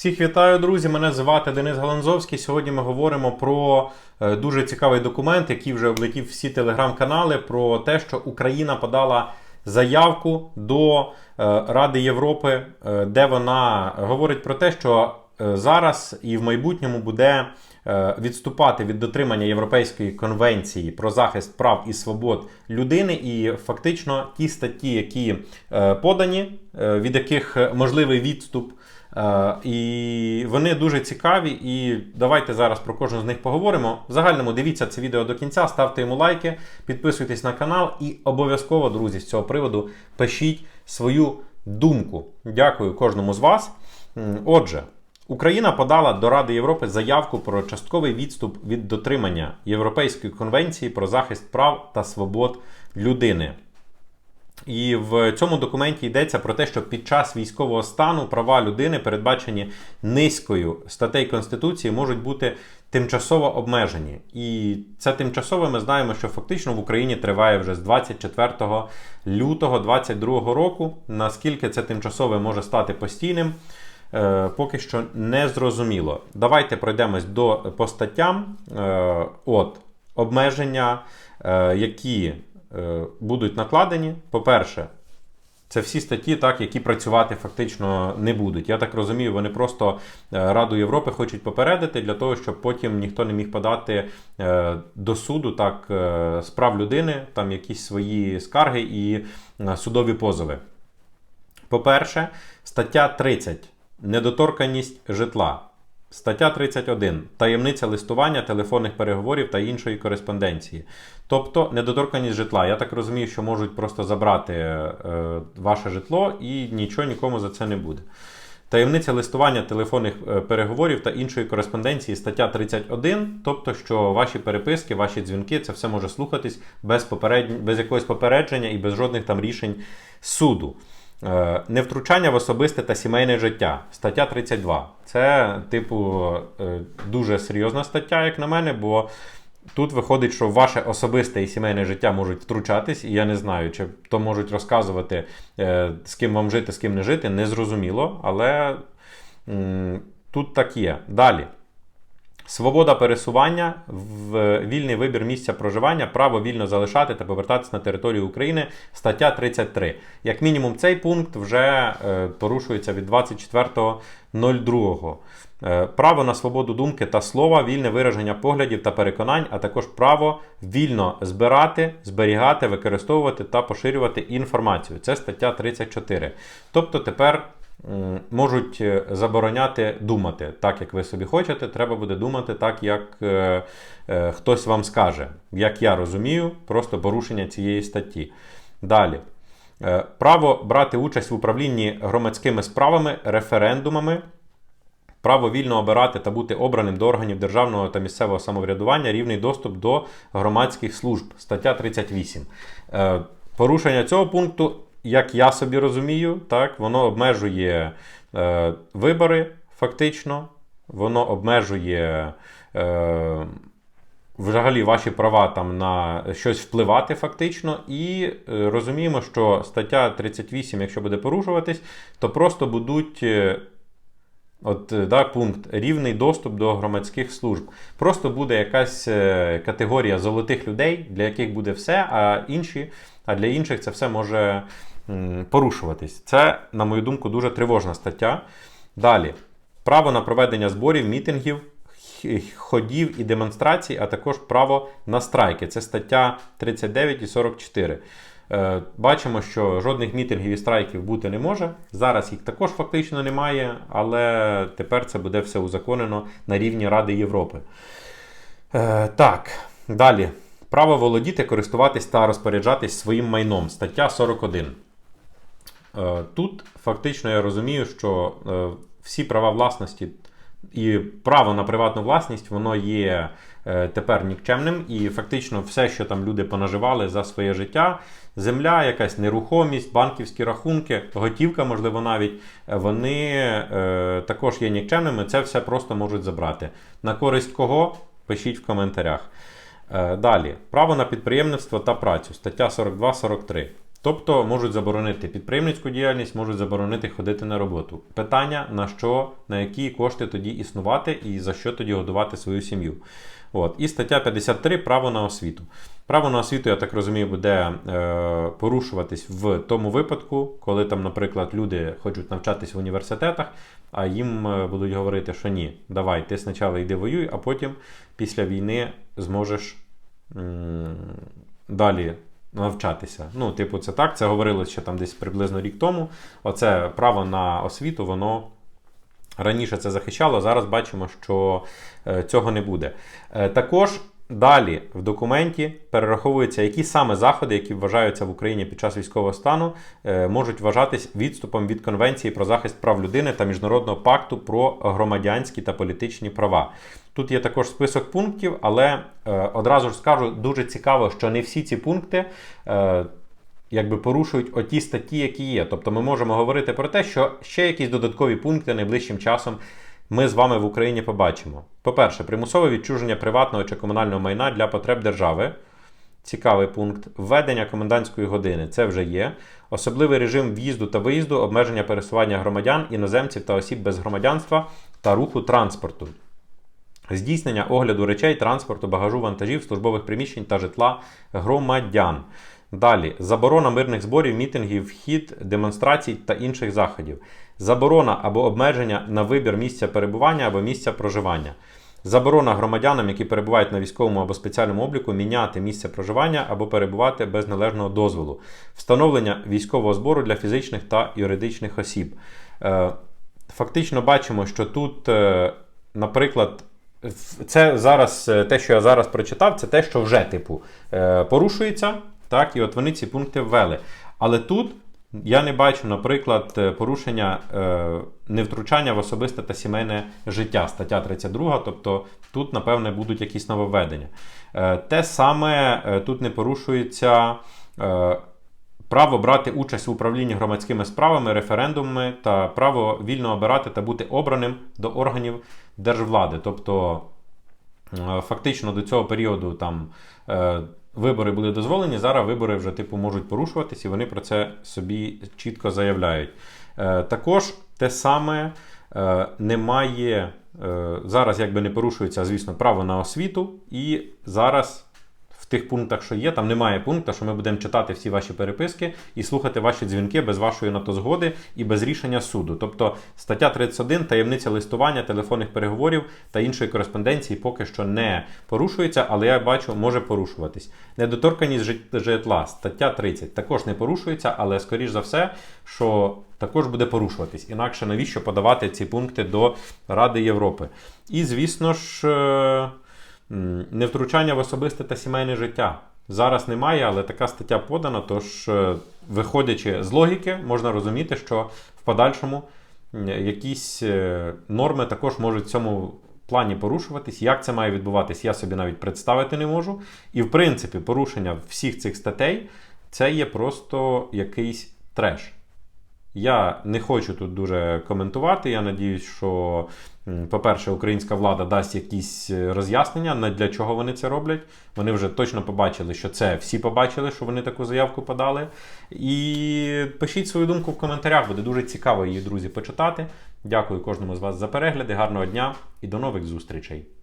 Всіх вітаю, друзі! Мене звати Денис Галанзовський. Сьогодні ми говоримо про е, дуже цікавий документ, який вже облетів всі телеграм-канали, про те, що Україна подала заявку до е, Ради Європи, е, де вона говорить про те, що зараз і в майбутньому буде відступати від дотримання Європейської конвенції про захист прав і свобод людини, і фактично ті статті, які подані, від яких можливий відступ. Е, І вони дуже цікаві. І давайте зараз про кожну з них поговоримо. В загальному дивіться це відео до кінця, ставте йому лайки, підписуйтесь на канал і обов'язково, друзі, з цього приводу пишіть свою думку. Дякую кожному з вас. Отже. Україна подала до Ради Європи заявку про частковий відступ від дотримання Європейської конвенції про захист прав та свобод людини. І в цьому документі йдеться про те, що під час військового стану права людини, передбачені низкою статей Конституції, можуть бути тимчасово обмежені. І це тимчасове ми знаємо, що фактично в Україні триває вже з 24 лютого 2022 року. Наскільки це тимчасове може стати постійним, е, поки що не зрозуміло. Давайте пройдемось до по статтям. Е, От обмеження, е, які будуть накладені. По-перше, це всі статті, так, які працювати фактично не будуть. Я так розумію, вони просто е, Раду Європи хочуть попередити для того, щоб потім ніхто не міг подати е, до суду так, е, з прав людини, там якісь свої скарги і е, судові позови. По-перше, стаття 30. Недоторканність житла. Стаття 31. Таємниця листування, телефонних переговорів та іншої кореспонденції. Тобто недоторканність житла. Я так розумію, що можуть просто забрати е, ваше житло і нічого нікому за це не буде. Таємниця листування телефонних е, переговорів та іншої кореспонденції стаття 31, тобто, що ваші переписки, ваші дзвінки, це все може слухатись без, попереднь... без якогось попередження і без жодних там рішень суду. Е, Невтручання в особисте та сімейне життя. Стаття 32. Це, типу, е, дуже серйозна стаття, як на мене, бо тут виходить, що ваше особисте і сімейне життя можуть втручатись, і я не знаю, чи то можуть розказувати, е, з ким вам жити, з ким не жити, незрозуміло, але тут так є. Далі. Свобода пересування, вільний вибір місця проживання, право вільно залишати та повертатися на територію України, стаття 33. Як мінімум, цей пункт вже е, порушується від 24.02. Е, право на свободу думки та слова, вільне вираження поглядів та переконань, а також право вільно збирати, зберігати, використовувати та поширювати інформацію. Це стаття 34. Тобто тепер можуть е, забороняти думати так, як ви собі хочете. Треба буде думати так, як е, е, хтось вам скаже. Як я розумію, просто порушення цієї статті. Далі. Е, Право брати участь в управлінні громадськими справами, референдумами, право вільно обирати та бути обраним до органів державного та місцевого самоврядування, рівний доступ до громадських служб. Стаття 38. Е, Порушення цього пункту, як я собі розумію, так, воно обмежує е, вибори фактично, воно обмежує. Е, взагалі ваші права там на щось впливати фактично. І е, розуміємо, що стаття 38, якщо буде порушуватись, то просто будуть. От е, да, пункт рівний доступ до громадських служб. Просто буде якась е, категорія золотих людей, для яких буде все, а інші, а для інших це все може порушуватись. Це, на мою думку, дуже тривожна стаття. Далі, право на проведення зборів, мітингів, ходів і демонстрацій, а також право на страйки. Це стаття 39 і 44. Е, Бачимо, що жодних мітингів і страйків бути не може. Зараз їх також фактично немає, але тепер це буде все узаконено на рівні Ради Європи. Е, Так, далі. Право володіти, користуватись та розпоряджатись своїм майном. Стаття 41. Е, Тут фактично я розумію, що всі права власності і право на приватну власність, воно є е, тепер нікчемним, і фактично все, що там люди понаживали за своє життя, земля, якась нерухомість, банківські рахунки, готівка, можливо, навіть, е, вони е, також є нікчемними. Це все просто можуть забрати. На користь кого? Пишіть в коментарях. Е, Далі, право на підприємництво та працю, стаття 42-43. Тобто можуть заборонити підприємницьку діяльність, можуть заборонити ходити на роботу. Питання на що, на які кошти тоді існувати і за що тоді годувати свою сім'ю. От. І стаття 53 право на освіту. Право на освіту, я так розумію, буде е, порушуватись в тому випадку, коли там, наприклад, люди хочуть навчатись в університетах, а їм е, будуть говорити, що ні, давай, ти спочатку йди воюй, а потім після війни зможеш м, далі навчатися. Ну, типу, це так. Це говорилось ще там десь приблизно рік тому. Оце право на освіту, воно. Раніше це захищало, зараз бачимо, що е, цього не буде. Е, також далі в документі перераховуються, які саме заходи, які вважаються в Україні під час військового стану, е, можуть вважатись відступом від Конвенції про захист прав людини та Міжнародного пакту про громадянські та політичні права. Тут є також список пунктів, але е, одразу ж скажу, дуже цікаво, що не всі ці пункти. Е, якби порушують оті статті, які є. Тобто ми можемо говорити про те, що ще якісь додаткові пункти найближчим часом ми з вами в Україні побачимо. По-перше, примусове відчуження приватного чи комунального майна для потреб держави. Цікавий пункт. Введення комендантської години це вже є. Особливий режим в'їзду та виїзду, обмеження пересування громадян, іноземців та осіб без громадянства та руху транспорту. Здійснення огляду речей, транспорту, багажу, вантажів, службових приміщень та житла громадян. Далі заборона мирних зборів, мітингів, вхід, демонстрацій та інших заходів. Заборона або обмеження на вибір місця перебування або місця проживання. Заборона громадянам, які перебувають на військовому або спеціальному обліку, міняти місце проживання або перебувати без належного дозволу. Встановлення військового збору для фізичних та юридичних осіб. Е, Фактично бачимо, що тут, е, наприклад, це зараз е, те, що я зараз прочитав, це те, що вже типу е, порушується. Так, і от вони ці пункти ввели. Але тут я не бачу, наприклад, е, порушення невтручання в особисте та сімейне життя, стаття 32, тобто тут, напевне, будуть якісь нововведення. Те саме тут не порушується. Право брати участь в управлінні громадськими справами, референдумами та право вільно обирати та бути обраним до органів держвлади. Тобто, е, фактично до цього періоду там е, вибори були дозволені. Зараз вибори вже типу можуть порушуватись, і вони про це собі чітко заявляють. Е, також те саме немає е, зараз, якби не порушується, звісно, право на освіту, і зараз. Тих пунктах, що є, там немає пункту, що ми будемо читати всі ваші переписки і слухати ваші дзвінки без вашої на то згоди і без рішення суду. Тобто стаття 31, таємниця листування, телефонних переговорів та іншої кореспонденції поки що не порушується, але я бачу, може порушуватись. Недоторканість жит- житла, стаття 30, також не порушується, але скоріш за все, що також буде порушуватись. Інакше навіщо подавати ці пункти до Ради Європи? І, звісно ж. Невтручання в особисте та сімейне життя. Зараз немає, але така стаття подана. Тож, е, виходячи з логіки, можна розуміти, що в подальшому якісь е, норми також можуть в цьому плані порушуватись. Як це має відбуватись, я собі навіть представити не можу. І, в принципі, порушення всіх цих статей це є просто якийсь треш. Я не хочу тут дуже коментувати. Я надіюсь, що, по-перше, українська влада дасть якісь е, роз'яснення, для чого вони це роблять. Вони вже точно побачили, що це всі побачили, що вони таку заявку подали. І пишіть свою думку в коментарях, буде дуже цікаво її, друзі, почитати. Дякую кожному з вас за перегляди. Гарного дня і до нових зустрічей!